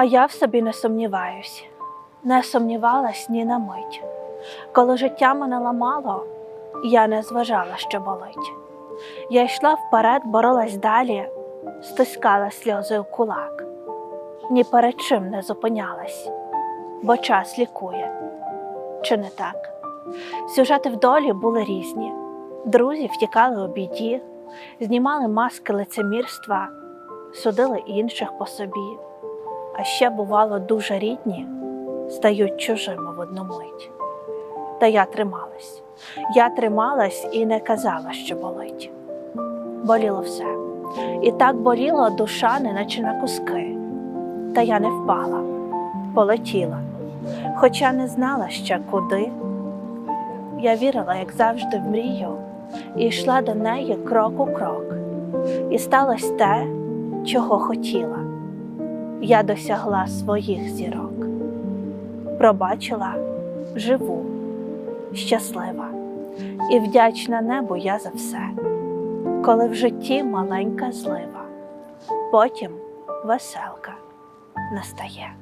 А я в собі не сумніваюсь, не сумнівалась ні на мить. Коли життя мене ламало, я не зважала, що болить. Я йшла вперед, боролась далі, стискала сльози у кулак. Ні перед чим не зупинялась, бо час лікує. Чи не так? Сюжети в долі були різні. Друзі втікали у біді, знімали маски лицемірства, судили інших по собі. А ще, бувало, дуже рідні стають чужими в одну мить. Та я трималась. Я трималась і не казала, що болить. Боліло все. І так боліло душа, неначе на куски. Та я не впала, полетіла, хоча не знала ще куди. Я вірила, як завжди, в мрію, і йшла до неї крок у крок. І сталося те, чого хотіла. Я досягла своїх зірок, пробачила живу, щаслива. І вдячна небу я за все, коли в житті маленька злива, потім веселка настає.